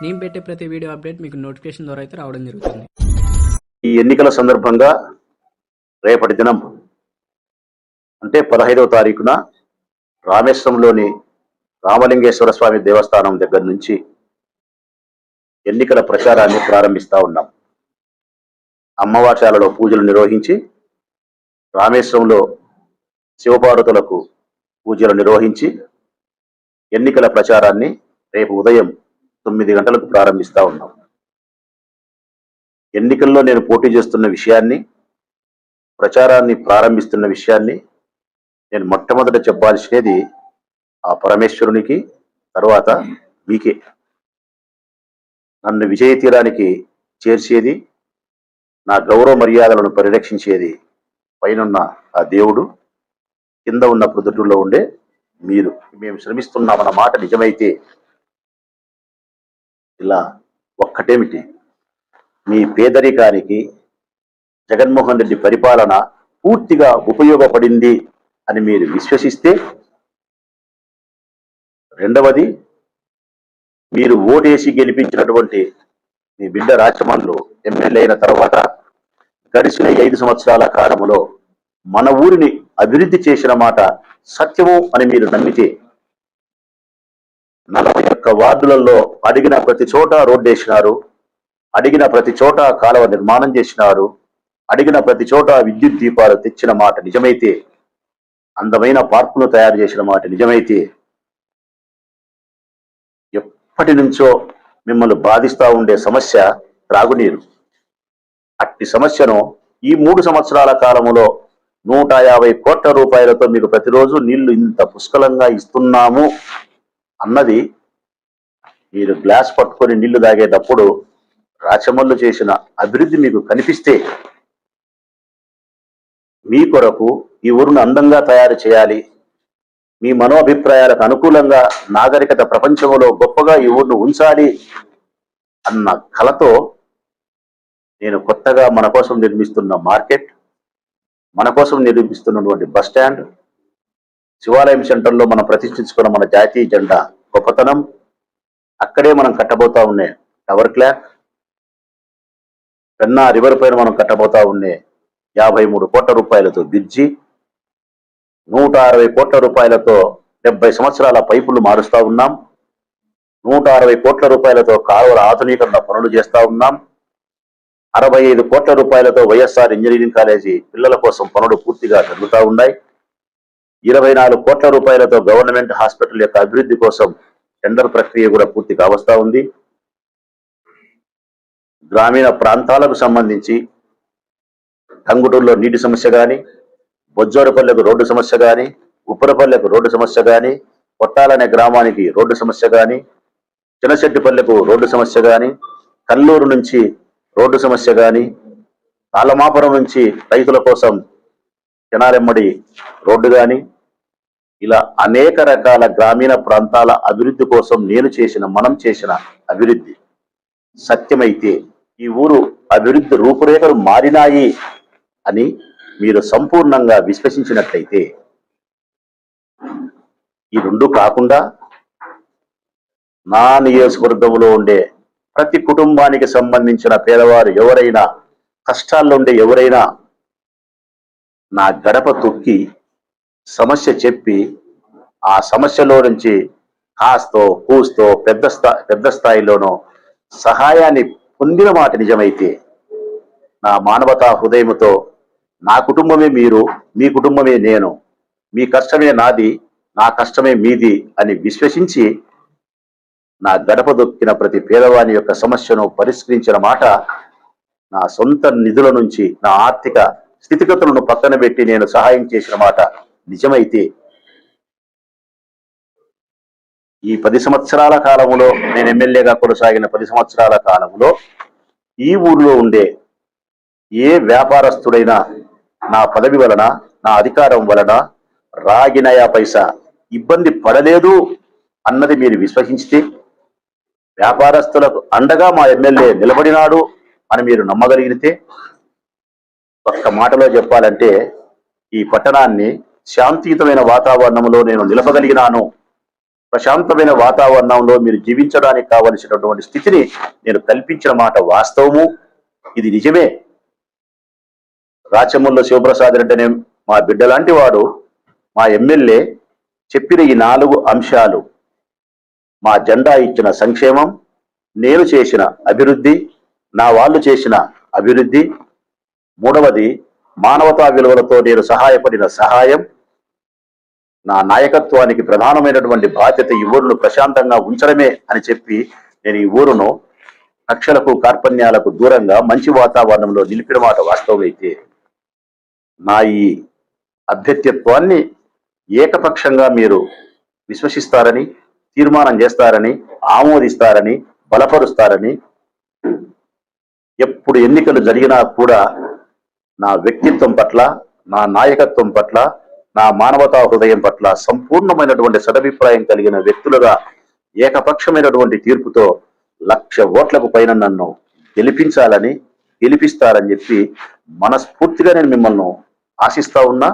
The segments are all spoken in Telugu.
నేను పెట్టే ప్రతి వీడియో అప్డేట్ మీకు నోటిఫికేషన్ ద్వారా అయితే రావడం జరుగుతుంది. ఈ ఎన్నికల సందర్భంగా రేపటి దినం అంటే పదహైదవ తారీఖున రామేశ్వరంలోని రామలింగేశ్వర స్వామి దేవస్థానం దగ్గర నుంచి ఎన్నికల ప్రచారాన్ని ప్రారంభిస్తా ఉన్నాం. అమ్మవాచాలలో పూజలు నిర్వహించి రామేశ్వరంలో శివపార్వతులకు పూజలు నిర్వహించి ఎన్నికల ప్రచారాన్ని రేపు ఉదయం తొమ్మిది గంటలకు ప్రారంభిస్తా ఉన్నాం. ఎన్నికల్లో నేను పోటీ చేస్తున్న విషయాన్ని ప్రచారాన్ని ప్రారంభిస్తున్న విషయాన్ని నేను మొట్టమొదట చెప్పాల్సినది ఆ పరమేశ్వరునికి తర్వాత మీకే. నన్ను విజయ తీరానికి చేర్చేది నా గౌరవ మర్యాదలను పరిరక్షించేది పైనున్న ఆ దేవుడు కింద ఉన్న ప్రొద్దుటూరులో ఉండే మీరు. మేము శ్రమిస్తున్నామన్న మాట నిజమైతే ఇలా ఒక్కటేమిటి మీ పేదరికానికి జగన్మోహన్ రెడ్డి పరిపాలన పూర్తిగా ఉపయోగపడింది అని మీరు విశ్వసిస్తే రెండవది మీరు ఓటేసి గెలిపించినటువంటి మీ బిడ్డ రాచమల్లు ఎమ్మెల్యే అయిన తర్వాత గడిచిన ఐదు సంవత్సరాల కాలంలో మన ఊరిని అభివృద్ధి చేసిన మాట సత్యము అని మీరు నమ్మితే నలభై యొక్క వార్డులలో అడిగిన ప్రతి చోట రోడ్డు వేసినారు అడిగిన ప్రతి చోట కాలువ నిర్మాణం చేసినారు అడిగిన ప్రతి చోట విద్యుత్ దీపాలు తెచ్చిన మాట నిజమైతే అందమైన పార్కులు తయారు చేసిన మాట నిజమైతే ఎప్పటి నుంచో మిమ్మల్ని బాధిస్తా ఉండే సమస్య త్రాగునీరు. అట్టి సమస్యను ఈ మూడు సంవత్సరాల కాలములో నూట యాభై కోట్ల రూపాయలతో మీకు ప్రతిరోజు నీళ్ళు ఇంత పుష్కలంగా ఇస్తున్నాము అన్నది మీరు గ్లాస్ పట్టుకొని నీళ్ళు తాగేటప్పుడు రాచమల్లు చేసిన అభివృద్ధి మీకు కనిపిస్తే మీ కొరకు ఈ ఊరును అందంగా తయారు చేయాలి. మీ మనోభిప్రాయాలకు అనుకూలంగా నాగరికత ప్రపంచంలో గొప్పగా ఈ ఊరును ఉంచాలి అన్న కలతో నేను కొత్తగా మన కోసం నిర్మిస్తున్న మార్కెట్ మన కోసం నిర్మిస్తున్నటువంటి బస్ స్టాండ్ శివాలయం సెంటర్లో మనం ప్రతిష్ఠించుకున్న మన జాతీయ జెండా గొప్పతనం. అక్కడే మనం కట్టబోతా ఉండే టవర్ క్లాక్ పెన్నా రివర్ పైన మనం కట్టబోతా ఉండే యాభై మూడు కోట్ల రూపాయలతో బ్రిడ్జి నూట అరవై కోట్ల రూపాయలతో డెబ్బై సంవత్సరాల పైపులు మారుస్తా ఉన్నాం. నూట అరవై కోట్ల రూపాయలతో కాలువల ఆధునీకరణ పనులు చేస్తా ఉన్నాం. అరవై ఐదు కోట్ల రూపాయలతో వైఎస్ఆర్ ఇంజనీరింగ్ కాలేజీ పిల్లల కోసం పనులు పూర్తిగా జరుగుతూ ఉన్నాయి. ఇరవై నాలుగు కోట్ల రూపాయలతో గవర్నమెంట్ హాస్పిటల్ యొక్క అభివృద్ధి కోసం టెండర్ ప్రక్రియ కూడా పూర్తి కావస్తా ఉంది. గ్రామీణ ప్రాంతాలకు సంబంధించి టంగుటూరులో నీటి సమస్య కానీ బొజ్జోడపల్లెకు రోడ్డు సమస్య కానీ ఉప్పరపల్లెకు రోడ్డు సమస్య కానీ కొట్టాలనే గ్రామానికి రోడ్డు సమస్య కానీ చినశెట్టిపల్లెకు రోడ్డు సమస్య కానీ కల్లూరు నుంచి రోడ్డు సమస్య కానీ తాళమాపురం నుంచి రైతుల కోసం తినాలెమ్మడి రోడ్డు కానీ ఇలా అనేక రకాల గ్రామీణ ప్రాంతాల అభివృద్ధి కోసం నేను చేసిన మనం చేసిన అభివృద్ధి సత్యమైతే ఈ ఊరు అభివృద్ధి రూపురేఖలు మారినాయి అని మీరు సంపూర్ణంగా విశ్వసించినట్లయితే ఈ రెండు కాకుండా నా నియోజకవర్గంలో ఉండే ప్రతి కుటుంబానికి సంబంధించిన పేదవారు ఎవరైనా కష్టాల్లో ఉండే ఎవరైనా నా గడప తొక్కి సమస్య చెప్పి ఆ సమస్యలో నుంచి కాస్తో కూస్తో పెద్ద స్థా పెద్ద స్థాయిలోనో సహాయాన్ని పొందిన మాట నిజమైతే నా మానవతా హృదయముతో నా కుటుంబమే మీరు మీ కుటుంబమే నేను మీ కష్టమే నాది నా కష్టమే మీది అని విశ్వసించి నా గడప దొక్కిన ప్రతి పేదవాని యొక్క సమస్యను పరిష్కరించిన మాట నా సొంత నిధుల నుంచి నా ఆర్థిక స్థితిగతులను పక్కన పెట్టి నేను సహాయం చేసిన మాట. నిజమైతే ఈ పది సంవత్సరాల కాలంలో నేను ఎమ్మెల్యేగా కొనసాగిన పది సంవత్సరాల కాలంలో ఈ ఊర్లో ఉండే ఏ వ్యాపారస్తుడైనా నా పదవి వలన నా అధికారం వలన రాగినయా పైసా ఇబ్బంది పడలేదు అన్నది మీరు విశ్వసించితే వ్యాపారస్తులకు అండగా మా ఎమ్మెల్యే నిలబడినాడు అని మీరు నమ్మగలిగితే ఒక్క మాటలో చెప్పాలంటే ఈ పట్టణాన్ని శాంతియుతమైన వాతావరణంలో నేను నిలపగలిగినాను. ప్రశాంతమైన వాతావరణంలో మీరు జీవించడానికి కావలసినటువంటి స్థితిని నేను కల్పించిన మాట వాస్తవము. ఇది నిజమే. రాచమూల్లో శివప్రసాద్ రెడ్డి అనే మా బిడ్డ లాంటి వాడు మా ఎమ్మెల్యే చెప్పిన ఈ నాలుగు అంశాలు మా జెండా ఇచ్చిన సంక్షేమం నేను చేసిన అభివృద్ధి నా వాళ్ళు చేసిన అభివృద్ధి మూడవది మానవతా విలువలతో నేను సహాయపడిన సహాయం నా నాయకత్వానికి ప్రధానమైనటువంటి బాధ్యత ఈ ఊరును ప్రశాంతంగా ఉంచడమే అని చెప్పి నేను ఈ ఊరును కక్షలకు కార్పణ్యాలకు దూరంగా మంచి వాతావరణంలో నిలిపిన మాట వాస్తవమైతే నా ఈ అభ్యర్థిత్వాన్ని ఏకపక్షంగా మీరు విశ్వసిస్తారని తీర్మానం చేస్తారని ఆమోదిస్తారని బలపరుస్తారని ఎప్పుడు ఎన్నికలు జరిగినా కూడా నా వ్యక్తిత్వం పట్ల నా నాయకత్వం పట్ల నా మానవతా హృదయం పట్ల సంపూర్ణమైనటువంటి సదభిప్రాయం కలిగిన వ్యక్తులుగా ఏకపక్షమైనటువంటి తీర్పుతో లక్ష ఓట్లకు పైన నన్ను గెలిపించాలని గెలిపిస్తారని చెప్పి మనస్ఫూర్తిగా నేను మిమ్మల్ని ఆశిస్తా ఉన్నా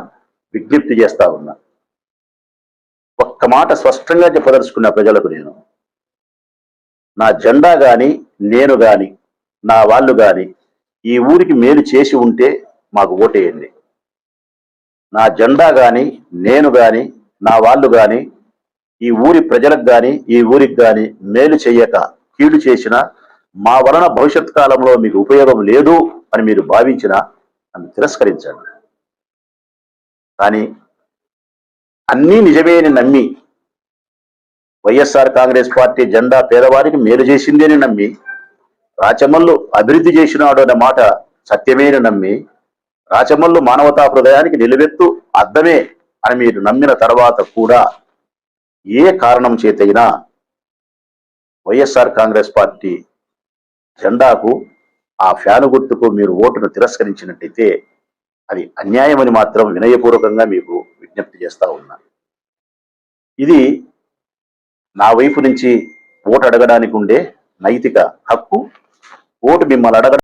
విజ్ఞప్తి చేస్తా ఉన్నా. ఒక్క మాట స్పష్టంగా చెప్పదలుచుకున్న ప్రజలకు నేను నా జెండా గాని నేను గాని నా వాళ్ళు గాని ఈ ఊరికి మేలు చేసి ఉంటే మాకు ఓటేయండి. నా జెండా కానీ నేను కానీ నా వాళ్ళు కానీ ఈ ఊరి ప్రజలకు కానీ ఈ ఊరికి కానీ మేలు చేయక కీడు చేసిన మా వలన భవిష్యత్ కాలంలో మీకు ఉపయోగం లేదు అని మీరు భావించిన నన్ను తిరస్కరించండి. కానీ అన్నీ నిజమేని నమ్మి వైఎస్ఆర్ కాంగ్రెస్ పార్టీ జెండా పేదవారికి మేలు చేసిందేని నమ్మి రాచమల్లు అభివృద్ధి చేసినాడు అనే మాట సత్యమేని నమ్మి రాచమల్లు మానవతా హృదయానికి నిలువెత్తు అర్థమే అని మీరు నమ్మిన తర్వాత కూడా ఏ కారణం చేతైనా వైఎస్ఆర్ కాంగ్రెస్ పార్టీ జెండాకు ఆ ఫ్యాను గుర్తుకు మీరు ఓటును తిరస్కరించినట్టయితే అది అన్యాయమని మాత్రం వినయపూర్వకంగా మీకు విజ్ఞప్తి చేస్తా ఉన్నా. ఇది నా వైపు నుంచి ఓటు అడగడానికి ఉండే నైతిక హక్కు. ఓటు మిమ్మల్ని అడగ